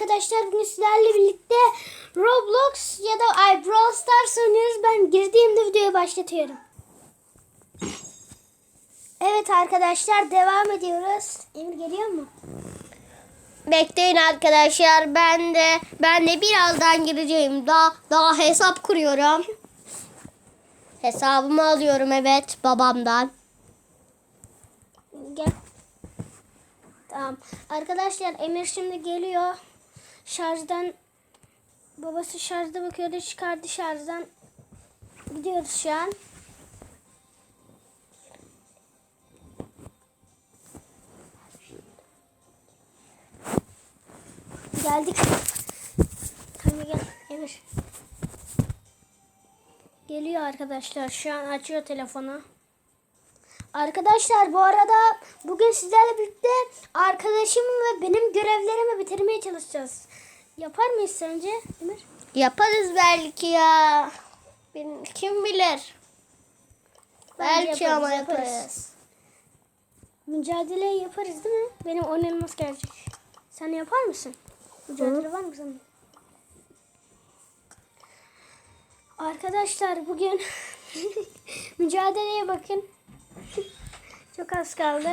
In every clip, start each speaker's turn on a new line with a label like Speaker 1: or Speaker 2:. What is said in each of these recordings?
Speaker 1: arkadaşlar bugün sizlerle birlikte Roblox ya da ay Brawl Stars oynuyoruz. Ben girdiğimde videoyu başlatıyorum. Evet arkadaşlar devam ediyoruz. Emir geliyor mu?
Speaker 2: Bekleyin arkadaşlar. Ben de ben de birazdan gireceğim. Daha daha hesap kuruyorum. Hesabımı alıyorum evet babamdan.
Speaker 1: Gel. Tamam. Arkadaşlar Emir şimdi geliyor. Şarjdan babası şarjda bakıyordu çıkardı şarjdan. Gidiyoruz şu an. Geldik. Hadi gel Emir. Geliyor arkadaşlar. Şu an açıyor telefonu. Arkadaşlar bu arada bugün sizlerle birlikte arkadaşım ve benim görevlerimi bitirmeye çalışacağız. Yapar mıyız sence Emir?
Speaker 2: Yaparız belki ya. Bin- Kim bilir?
Speaker 1: Bence
Speaker 2: belki
Speaker 1: yaparız,
Speaker 2: ama
Speaker 1: yaparız.
Speaker 2: yaparız.
Speaker 1: Mücadele yaparız değil mi? Benim 10 elmas gelecek. Sen yapar mısın? Mücadele var mı senin? Arkadaşlar bugün mücadeleye bakın. Çok az kaldı.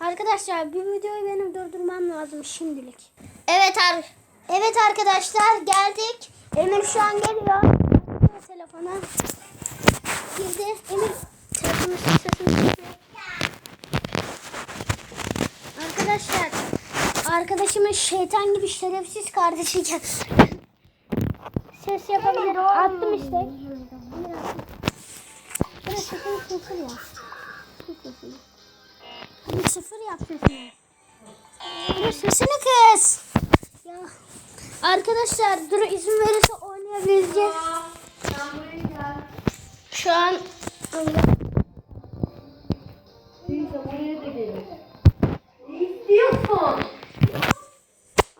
Speaker 1: Arkadaşlar bir videoyu benim durdurmam lazım şimdilik.
Speaker 2: Evet ar
Speaker 1: Evet arkadaşlar geldik. Emir şu an geliyor. Telefona girdi. Emir sesini kısıyor. Arkadaşlar arkadaşımın şeytan gibi şerefsiz kardeşi gel- Ses yapabilir. Attım işte. Attım. Biraz sesini ya. Sesini. Hadi sıfır yap sesini. Emir sesini kız. Ya arkadaşlar dur izin verirse oynayabileceğiz. Şu an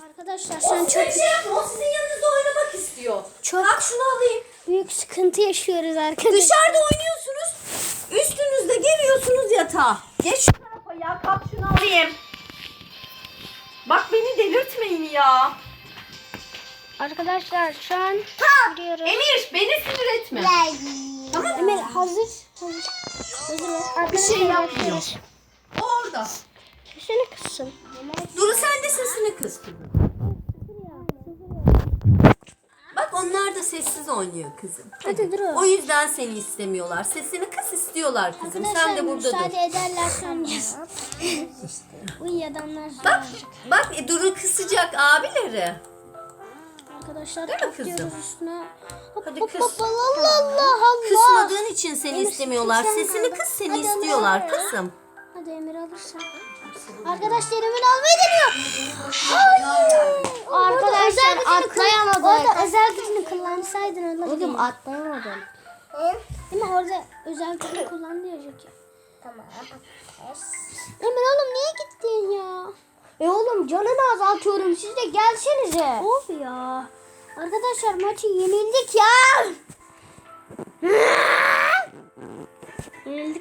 Speaker 1: arkadaşlar çok
Speaker 3: Sen şey yapma, o sizin yanınızda oynamak istiyor.
Speaker 1: çok
Speaker 3: Bak şunu alayım.
Speaker 1: büyük sıkıntı yaşıyoruz arkadaşlar.
Speaker 3: Dışarıda oynuyorsunuz. Yatağa. Geç şu tarafa ya. Kalk şunu alayım. Bak beni delirtmeyin ya.
Speaker 1: Arkadaşlar şu an gidiyoruz.
Speaker 3: Emir beni sinir etme. Tamam
Speaker 1: Emir hazır. Hazır. Hazır.
Speaker 3: Bir şey yapmıyor. Orada.
Speaker 1: Sesini kızsın.
Speaker 3: Duru sen de sesini kız kızım. Bak onlar da sessiz oynuyor kızım.
Speaker 1: Hadi Duru.
Speaker 3: O yüzden seni istemiyorlar. Sesini kız istiyorlar kızım. Sen de burada
Speaker 1: müsaade
Speaker 3: dur.
Speaker 1: ederlerse oynayacağız. Uy adamlar.
Speaker 3: Bak, bak e, Duru kısacak abileri.
Speaker 1: Arkadaşlar
Speaker 3: Değil mi kızım?
Speaker 1: üstüne. Hop
Speaker 3: Hadi
Speaker 1: hop
Speaker 3: kız.
Speaker 1: hop Allah Allah Allah.
Speaker 3: Kısmadığın için seni
Speaker 1: Emir,
Speaker 3: istemiyorlar.
Speaker 1: sen
Speaker 3: Sesini
Speaker 1: al.
Speaker 3: kız seni
Speaker 1: Hadi
Speaker 3: istiyorlar kızım.
Speaker 1: Hadi Emir alırsan. Arkadaşlar Emir almayı deniyor. Hayır.
Speaker 2: Arkadaşlar, atlayamadık.
Speaker 1: Orada özel gücünü kullansaydın alırdın.
Speaker 2: Bugün atlayamadım.
Speaker 1: Değil mi? Orada özel gücünü kullan diyecek ya. Tamam. Emir oğlum niye gittin ya?
Speaker 2: E oğlum canını azaltıyorum. Siz de gelsenize.
Speaker 1: Of ya. Arkadaşlar maçı yenildik ya.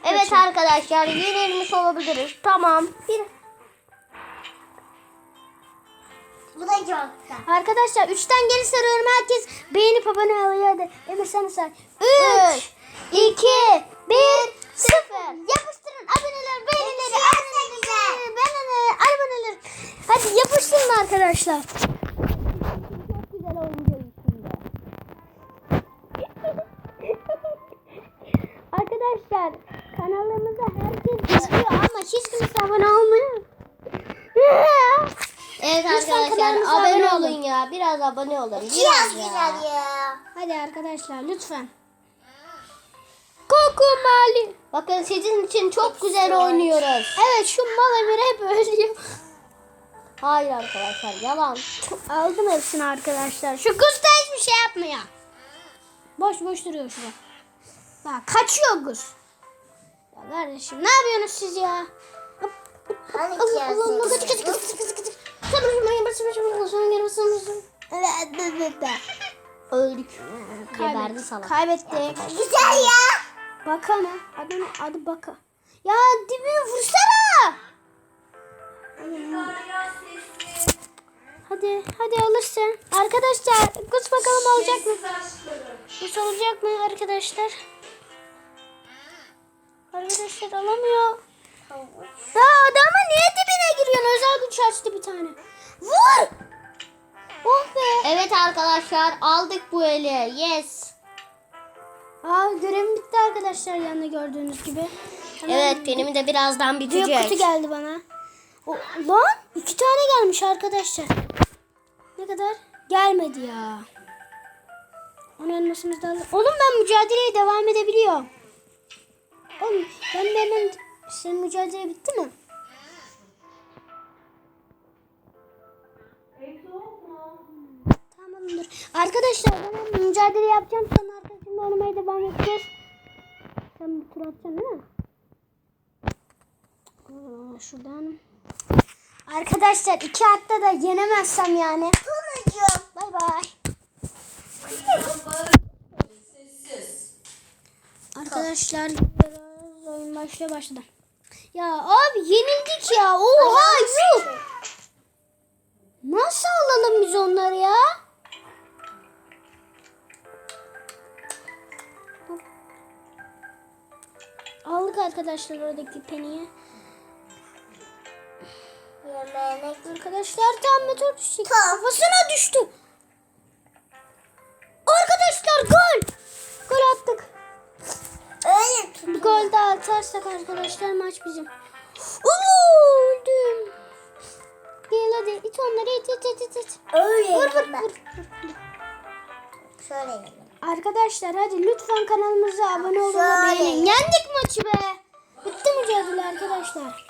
Speaker 2: Evet
Speaker 1: maçı.
Speaker 2: arkadaşlar yenilmiş olabiliriz. Tamam.
Speaker 1: Bir.
Speaker 2: Bu da çok
Speaker 1: Arkadaşlar 3'ten geri sarıyorum. Herkes beğenip abone oluyor. Hadi. Emir sen say. 3, 2, 1, 0. Yapıştırın aboneler, beğenileri, aboneleri, beğenileri, aboneleri. Hadi yapıştırın arkadaşlar. Abone olmuyor.
Speaker 2: Evet
Speaker 1: Lütfen
Speaker 2: arkadaşlar abone
Speaker 1: abone
Speaker 2: olun ya. Biraz abone olun. Biraz ya.
Speaker 1: Hadi arkadaşlar lütfen. Koku Mali.
Speaker 2: Bakın sizin için çok güzel oynuyoruz.
Speaker 1: Evet şu mal Emir hep ölüyor.
Speaker 2: Hayır arkadaşlar yalan.
Speaker 1: Aldım hepsini arkadaşlar. Şu kız da hiçbir şey yapmıyor. Boş boş duruyor şurada. Bak kaçıyor kız. Ya kardeşim ne yapıyorsunuz siz ya? Hop. Allah Allah Allah kaç kaç kaç kaç kaç kaç. Sabır şuna basın basın basın gel basın basın. Evet evet evet.
Speaker 2: Öldük. Geberdi salak.
Speaker 1: Kaybettik. Güzel ya. Baka mı? Adını adı Baka. Ya dibini vursana. Hadi Hadi alırsın. Arkadaşlar Gus bakalım olacak mı? Gus olacak mı arkadaşlar? Arkadaşlar alamıyor. Ya adamın niye dibine giriyorsun? Özel güç açtı bir tane. Vur! Oh be.
Speaker 2: Evet arkadaşlar aldık bu eli. Yes.
Speaker 1: Aa görevim bitti arkadaşlar yanında gördüğünüz gibi. Hemen
Speaker 2: Evet benim de birazdan
Speaker 1: Büyük kutu
Speaker 2: bitecek.
Speaker 1: geldi bana. O, lan iki tane gelmiş arkadaşlar. Ne kadar? Gelmedi ya. Onu elmasımızda alalım. Oğlum ben mücadeleye devam edebiliyorum. Oğlum ben de hemen... Senin mücadele bitti mi? Tamamdır. Arkadaşlar ben mücadele yapacağım. Sonra arkadaşımla oynamaya devam edeceğiz. Sen bir tur atacaksın değil mi? Aa, Şuradan. Arkadaşlar iki hatta da yenemezsem yani. Tunacığım. Bay bay. Arkadaşlar oyun başlıyor başladı. Ya abi yenildik ya. Oha yuh. Nasıl alalım biz onları ya? Aldık arkadaşlar oradaki peniyi. Arkadaşlar tam meteor düştü. Kafasına düştü. Atarsak arkadaşlar maç bizim. Oo, öldüm. Gel hadi it onları it it it it. it.
Speaker 2: Öyle.
Speaker 1: Vur vur vur.
Speaker 2: Şöyle yapalım.
Speaker 1: Arkadaşlar hadi lütfen kanalımıza abone olun ve beğenin. Yendik maçı be. Bitti mücadele arkadaşlar.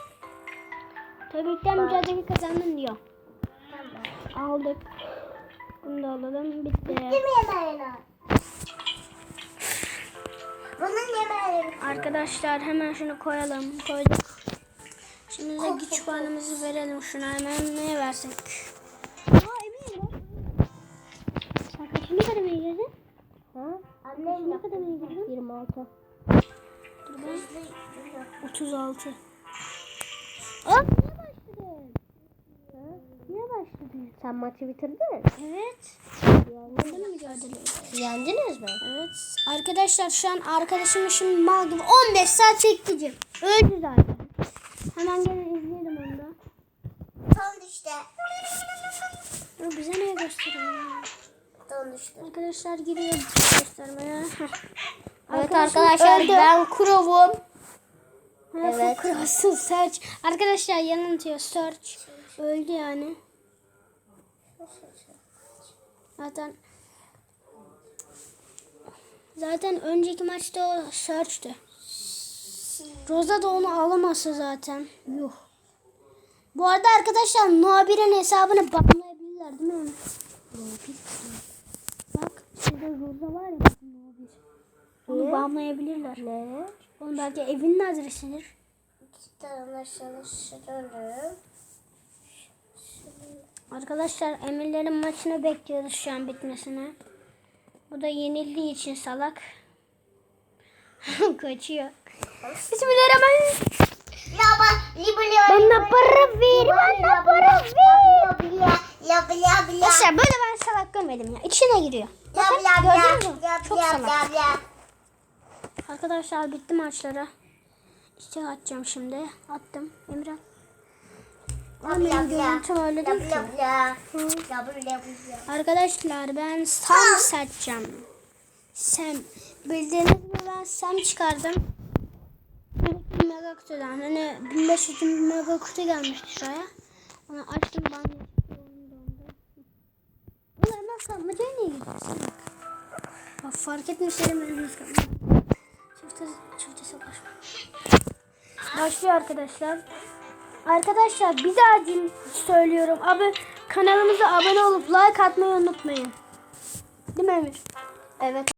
Speaker 1: Tebrikler mücadele kazandın diyor. Aldık. Bunu da alalım. Bitti.
Speaker 2: yemeğini? Bunun yemeğini.
Speaker 1: Arkadaşlar hemen şunu koyalım. Koyduk. Şimdi de güç puanımızı verelim şuna hemen. Neye versek? Aa eminim bak. Sen kaçıncı kademeye girdin?
Speaker 2: Ha?
Speaker 1: Kaçıncı kademeye girdin?
Speaker 2: 26.
Speaker 1: Dur ben. 36. Aa niye başladın? Başladın?
Speaker 2: Sen maçı bitirdin.
Speaker 1: Evet. Orada mı mücadele
Speaker 2: Yendiniz mi?
Speaker 1: Evet. Arkadaşlar şu an arkadaşım şimdi mal gibi 15 saat çekeceğim. Öldü zaten. Hemen gelin izleyelim onu da.
Speaker 2: Tam düştü.
Speaker 1: Dur bize niye gösteriyor?
Speaker 2: Tam düştü.
Speaker 1: Arkadaşlar giriyor göstermeye. Heh.
Speaker 2: Evet
Speaker 1: Arkadaşım
Speaker 2: arkadaşlar
Speaker 1: öldü.
Speaker 2: ben Kurov'um.
Speaker 1: Evet.
Speaker 2: Evet.
Speaker 1: Search. Arkadaşlar yanıltıyor search. Öldü yani. Zaten Zaten önceki maçta o search'tü. Rosa da onu alamazsa zaten. Yuh. Bu arada arkadaşlar No 1'in hesabını banlayabilirler değil mi? No 1. Bak şurada Rosa var ya bakın No 1. Onu
Speaker 2: Ne?
Speaker 1: banlayabilirler.
Speaker 2: Ne?
Speaker 1: Onun belki evinin adresidir.
Speaker 2: İki tane çalıştırırım.
Speaker 1: Arkadaşlar Emirlerin maçını bekliyoruz şu an bitmesine. Bu da yenildiği için salak. Kaçıyor. Bismillahirrahmanirrahim. Bana para ver, bana para ver. Arkadaşlar böyle ben salak görmedim ya. İçine giriyor. Bakın gördünüz mü? Çok salak. Arkadaşlar bitti maçları. İçe atacağım şimdi. Attım. Emre. Ama benim görüntüm öyle değil ki. Arkadaşlar ben Sam seçeceğim. Sam. Bildiğiniz gibi ben Sam çıkardım. Mega kutudan. Hani 1500 mega kutu gelmişti şuraya. Onu açtım ben de. Ulan ben kalmacaya niye gidiyorsun? Bak fark etmişlerim elimiz kalmadı. Çifte, çifte savaşma. Başlıyor arkadaşlar. Arkadaşlar bir din söylüyorum. Abi kanalımıza abone olup like atmayı unutmayın. Değil mi Emir?
Speaker 2: Evet